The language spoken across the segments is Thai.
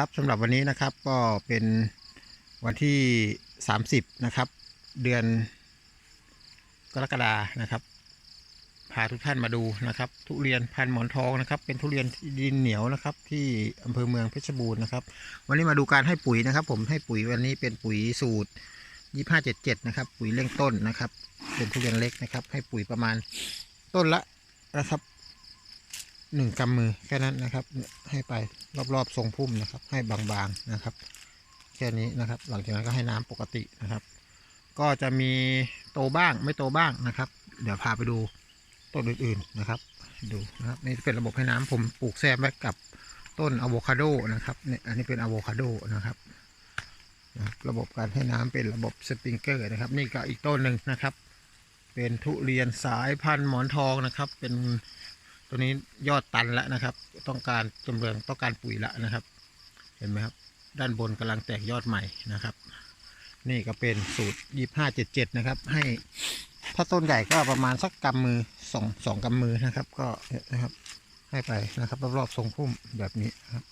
ครับสำหรับวันนี้นะครับก็เป็นวันที่ 30 นะครับ เดือนกรกฎานะครับพาทุกท่านมาดูนะครับ ทุเรียนพันหมอนทองนะครับ เป็นทุเรียนดินเหนียวนะครับ ที่อำเภอเมืองเพชรบูรณ์นะครับ วันนี้มาดูการให้ปุ๋ยนะครับ ผมให้ปุ๋ยวันนี้เป็นปุ๋ยสูตร 2577 นะครับ ปุ๋ยเร่งต้นนะครับ เป็นทุเรียนเล็กนะครับ ให้ปุ๋ยประมาณต้นละนะครับ หนึ่งกำมือแค่นั้นนะครับ ให้ไปรอบๆทรงพุ่มนะครับ ให้บางๆนะครับ แค่นี้นะครับ หลังจากนั้นก็ให้น้ำปกตินะครับ ก็จะมีโตบ้างไม่โตบ้างนะครับ เดี๋ยวพาไปดูต้นอื่นๆนะครับ ดูนะครับนี่เป็นระบบให้น้ำผมปลูกแซมไว้กับต้นอะโวคาโดนะครับเนี่ยอันนี้เป็นอะโวคาโดนะครับระบบการให้น้ำเป็นระบบสปริงเกอร์นะครับ นี่ก็อีกต้นหนึ่งนะครับ เป็นทุเรียนสายพันธุ์หมอนทองนะครับ เป็น ตัวนี้ยอดตันแล้วนะครับ ต้องการจำเริงต้องการปุ๋ยละนะครับ เห็นไหมครับ ด้านบนกำลังแตกยอดใหม่นะครับ นี่ก็เป็นสูตรยี่ห้าเจ็ดเจ็ดนะครับ ให้ถ้าต้นใหญ่ก็ประมาณสักกำมือสองสองกำมือนะครับ ก็นะครับ ให้ไปนะครับรอบๆทรงพุ่มแบบนี้ครับ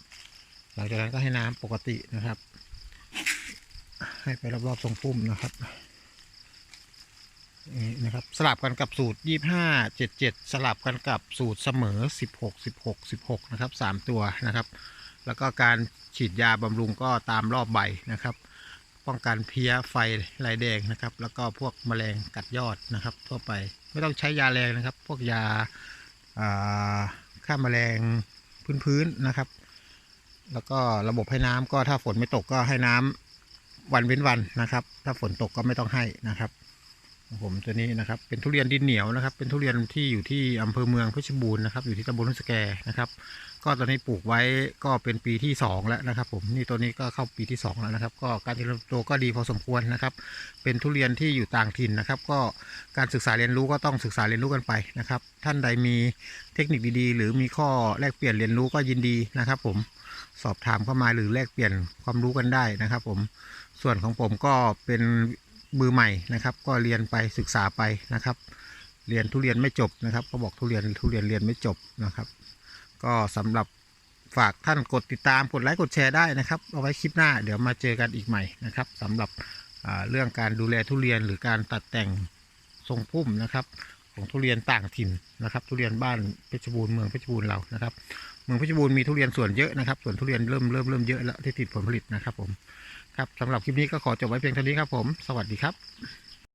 หลังจากนั้นก็ให้น้ำปกตินะครับ ให้ไปรอบๆทรงพุ่มนะครับ นี่นะครับสลับกันกับสูตรยี่ห้าเจ็ดเจ็ดสลับกันกับสูตรเสมอสิบหกสิบหกสิบหกนะครับสามตัวนะครับ แล้วก็การฉีดยาบำรุงก็ตามรอบใบนะครับ ป้องกันเพี้ยไฟลายแดงนะครับ แล้วก็พวกแมลงกัดยอดนะครับ ทั่วไปไม่ต้องใช้ยาแรงนะครับ พวกยาอ่าฆ่าแมลงพื้นๆนะครับ แล้วก็ระบบให้น้ำก็ถ้าฝนไม่ตกก็ให้น้ำวันเว้นวันนะครับ ถ้าฝนตกก็ไม่ต้องให้นะครับ ผมตัวนี้นะครับเป็นทุเรียนดินเหนียวนะครับ เป็นทุเรียนที่อยู่ที่อำเภอเมืองเพชรบูรณ์นะครับอยู่ที่ตำบลทุ่งสแกนะครับ ก็ตอนนี้ปลูกไว้ก็เป็นปีที่สองแล้วนะครับ ผมนี่ตัวนี้ก็เข้าปีที่สองแล้วนะครับ ก็การเจริญเติบโตก็ดีพอสมควรนะครับ เป็นทุเรียนที่อยู่ต่างถิ่นนะครับ ก็การศึกษาเรียนรู้ก็ต้องศึกษาเรียนรู้กันไปนะครับ ท่านใดมีเทคนิคดีๆ หรือมีข้อแลกเปลี่ยนเรียนรู้ก็ยินดีนะครับ ผมสอบถามเข้ามาหรือแลกเปลี่ยนความรู้กันได้นะครับ ผมส่วนของผมก็เป็น มือใหม่นะครับ ก็เรียนไปศึกษาไปนะครับ เรียนทุเรียนไม่จบนะครับก็บอกทุเรียนทุเรียนเรียนไม่จบนะครับ ก็สำหรับฝากท่านกดติดตามกดไลค์กดแชร์ได้นะครับเอาไว้คลิปหน้าเดี๋ยวมาเจอกันอีกใหม่นะครับสำหรับเรื่องการดูแลทุเรียนหรือการตัดแต่งทรงพุ่มนะครับ ของทุเรียนต่างถิ่นนะครับ ทุเรียนบ้านเพชรบูรณ์เมืองเพชรบูรณ์เรานะครับ เมืองเพชรบูรณ์มีทุเรียนส่วนเยอะนะครับ ส่วนทุเรียนเริ่มเริ่มเริ่มเยอะแล้วที่ติดผลผลิตนะครับผมครับสำหรับคลิปนี้ก็ขอจบไว้เพียงเท่านี้ครับผม สวัสดีครับ